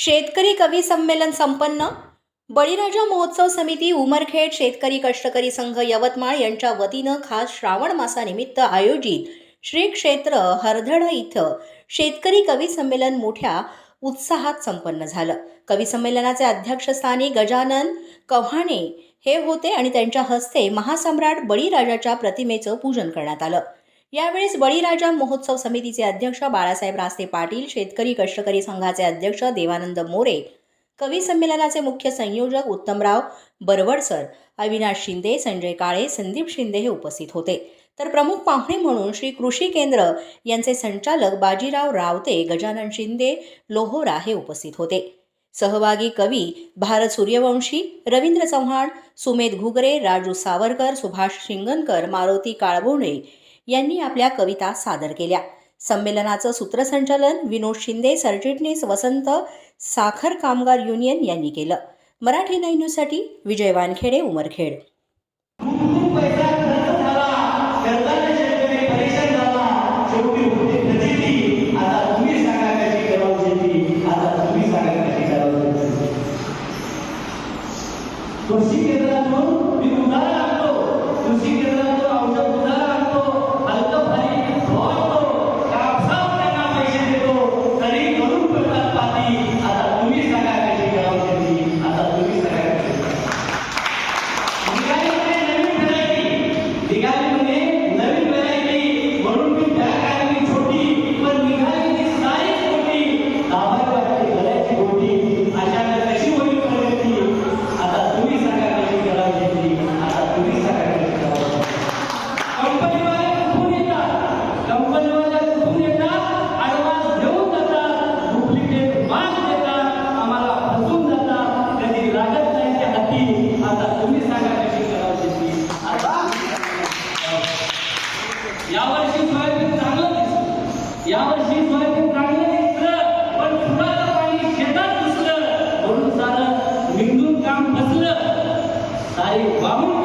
शेतकरी कवी संमेलन संपन्न. बळीराजा महोत्सव समिती उमरखेड शेतकरी कष्टकरी संघ यवतमाळ यांच्या वतीनं खास श्रावण मासानिमित्त आयोजित श्री क्षेत्र हरधड इथं शेतकरी कवी संमेलन मोठ्या उत्साहात संपन्न झालं. कवी संमेलनाचे अध्यक्षस्थानी गजानन कव्हाणे हे होते आणि त्यांच्या हस्ते महासम्राट बळीराजाच्या प्रतिमेचं पूजन करण्यात आलं. यावेळेस बळीराजा महोत्सव समितीचे अध्यक्ष बाळासाहेब रास्ते पाटील शेतकरी कष्टकरी संघाचे अध्यक्ष देवानंद मोरे कवी संमेलनाचे मुख्य संयोजक उत्तमराव बरवडसर अविनाश शिंदे संजय काळे संदीप शिंदे हे उपस्थित होते. तर प्रमुख पाहुणे म्हणून श्री कृषी केंद्र यांचे संचालक बाजीराव रावते गजानन शिंदे लोहोरा हे उपस्थित होते. सहभागी कवी भारत सूर्यवंशी रवींद्र चव्हाण सुमेध घुगरे राजू सावरकर सुभाष शिंगणकर मारुती काळबोणे यांनी आपल्या कविता सादर केल्या. संमेलनाचं सूत्रसंचालन विनोद शिंदे सरचिटणीस वसंत साखर कामगार युनियन यांनी केलं. मराठी नाईन न्यूजसाठी विजय वानखेडे उमरखेड कृषी पैसा मी झाला. कर्जाने कृषी परेशान आता तुम्ही सांगा कशी करावं शेती आता यावर्षी सोयाबीन चांगलं दिसलं. यावर्षी सोयाबीन चांगलं दिसलं पण फुलाचं पाणी शेतात दिसलं म्हणून सारं निंदून काम फसलं सारी वाहून